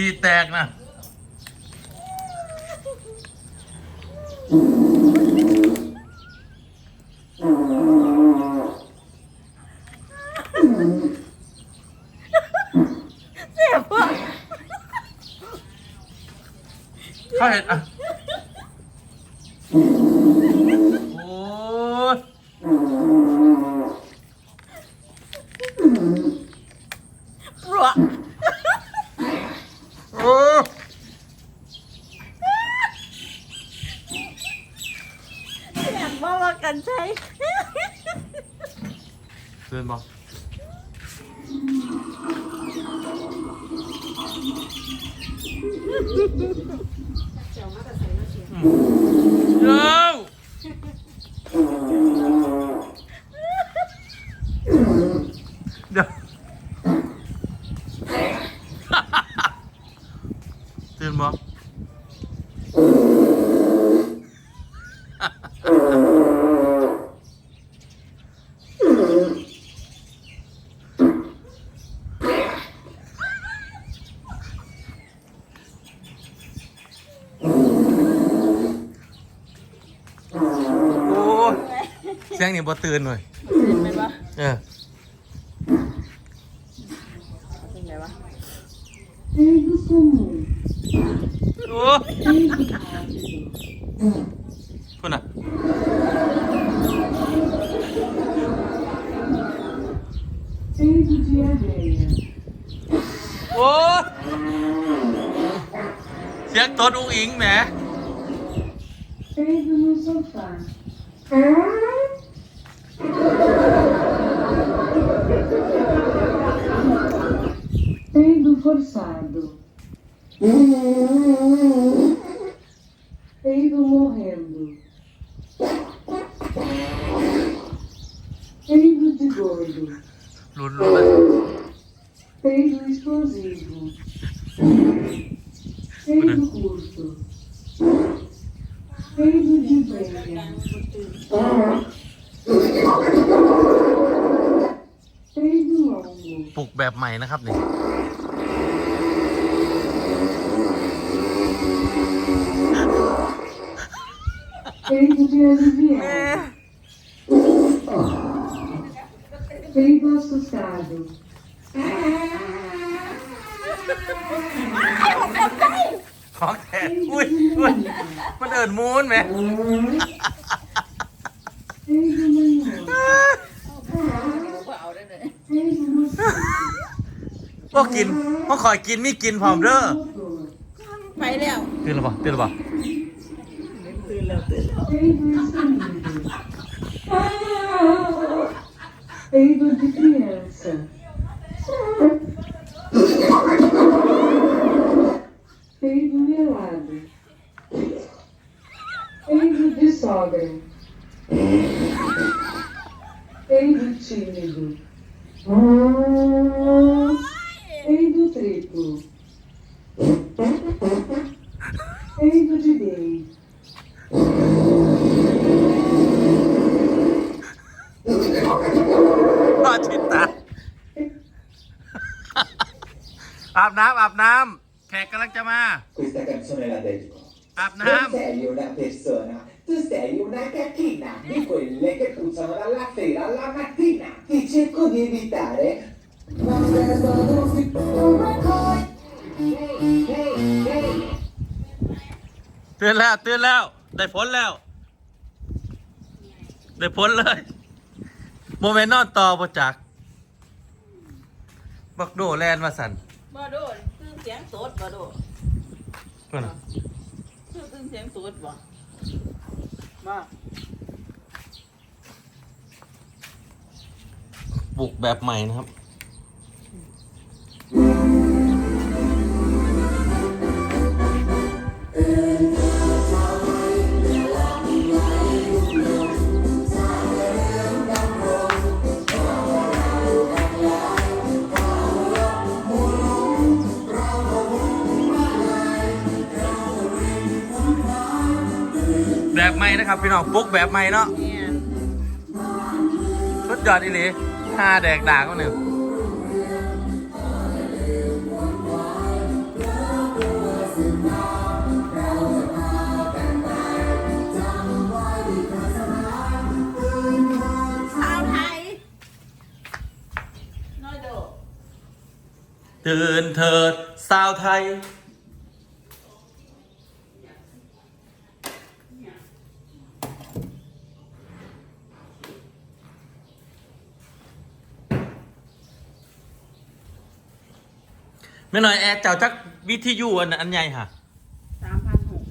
ตีแตกนะเจ็บว่ะเข้าเห็นอะ โอ้ย ปลวก โอ้ย อยากบอกว่ากันใช้ เดินบอก เจ้ามาแต่ใส่มาเสีย เดี๋ยวเดี๋ยวตื่นบอก โอ้ยเสียงนี่บ่ตื่นหน่อยตื่นไหมวะเออเป็นไงวะ Pego comum. โอ้ย Pego rápido. พุ่นอะ Pego diarreia. โอ้ยเสียงตดอุ้งอิงแหม Pego no sofá. Peido forçado. Peido morrendo. Peido de gordo. ลุ้นลุ้นเลย Peido explosivo. Peido curto. Peido de breia. Peido longo. ปลุกแบบใหม่นะครับนี่ Peido de aliviar. Peido assustado. ของแท้อุ้ยอุ้ยมันเอินมูนไหม Peido manhoso. ก็เอาได้เลย Peido mosquito. พวกกินพวกคอยกินไม่กินพร้อมเด้อ Motor. ไปแล้วตื่นหรือเปล่าตื่นหรือเปล่า Peido de criança. Peido melado. Peido de sogra. Peido tímido. Peido triplo. Peido de gay. อาบน้ำอาบน้ำแขกกำลังจะมา Questa canzone la dedico. Ah, Non no. sei una persona, tu sei una cacchina di quelle che puzzano dalla sera alla mattina. Ti cerco di evitare. Ma questo non si può. Hey, hey, hey. ตื่นแล้วตื่นแล้ว ได้ผลแล้ว ได้ผลเลยโมเมนต์นอนต่อประจัก บักโดแลนมาสัน บ่โดนตื่นเสียงสดบ่โดนเพื่อนตื่นเสียงสดบ่บ่ปลูกแบบใหม่นะครับ ครับพี่น้องปุ๊กแบบใหม่เนาะเนี่ยสุดยอดอีหลีห้าแดกด่างก็หนึ่งเตือนเถิดสาวไทย ไม่หน่อยแอร์เจ้าจักวิทยุอันอันใหญ่ค่ะสามพันหก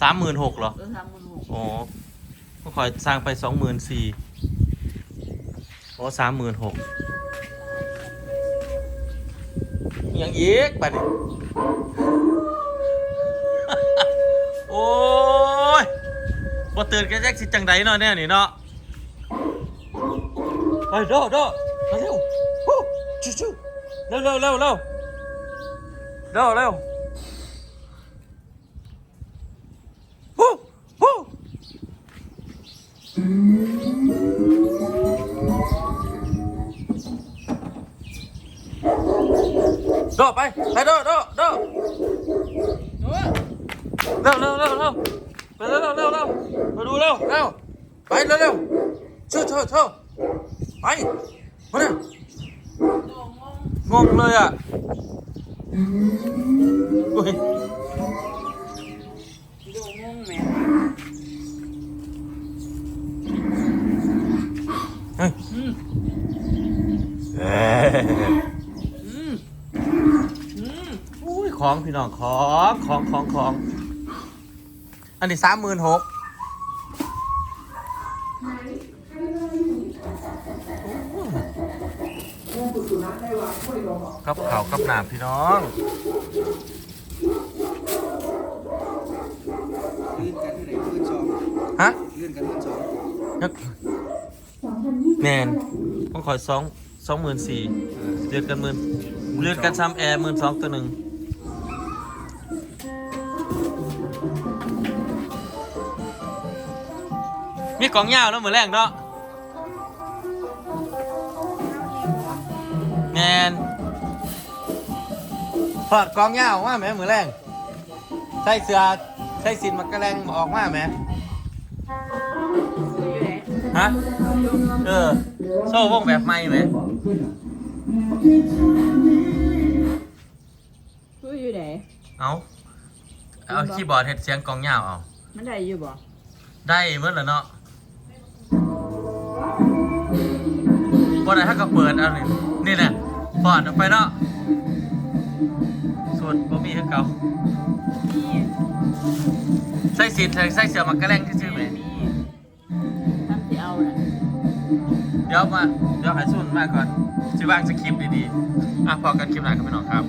สามหมื่นหกเหรอ เออสามพันหกอ๋อก็คอยสร้างไปสองหมื่นสี่โอ้สามหมื่นหกยังอีกบัดนี้โอ้ยบ่ตื่นกันแจ็คสิจังใดเนาะแน่นี่เนาะไปโดโดมาเร็วฮู้ชูชูเร็วเร็วเร็วเร็วเร็วเร็ว ฮู้ฮู้โดดไปไปโดดโดดโดดโอ้ยเร็วเร็วเร็วเร็วไปเอเชื่อเชื่อไปมาเนี่ยโด่งงงงเลยอะอุ้ยโด่งงงแหม่เฮ้ยอืมเอ้ยอืมอืมอุ้ยของพี่น้องของของของของ อันนี้สามหมื่นหก กับข่าวกับหนามพี่น้องลื่นกันหนลื่นสองฮะลื่นกันลื่นสองนักแมนต้องขอสองสองหมื่นสี่เลื่อดกันหมื่นเลื่อดกันซ้ำแอร์หมื่นสองตัวหนึ่งมีกล่องยาวแล้วเหมือนแรงเนาะ มนถอดกล่องยาวออกมาไหมเหมือนแรงใส่เสื้อใส่สินมักกระแรงออกมาไหมคืออยู่ไหนฮะเออโซ่วงแบบใหม่ไหมคืออยู่ไหนเอาเอาคีย์บอร์ดเฮ็ดเสียงกลองยาวเอามันได้อยู่บ่ได้เมื่อแล้วเนาะบ่ได้ถ้าก็เปิดเอานี่นี่แหละ ฟอดออกไปเนาะส่วนบ่มีให้เก่านี่ใส่สีใส่ใส่เสื้อมักกะแรงซื่อๆไหมนี่ทำที่เอาน่ะเดี๋ยวมาเดี๋ยวให้สุ่นมาก่อนสิวางสคริปต์ดีๆอะพอกันคลิปหน้าครับพี่น้องครับ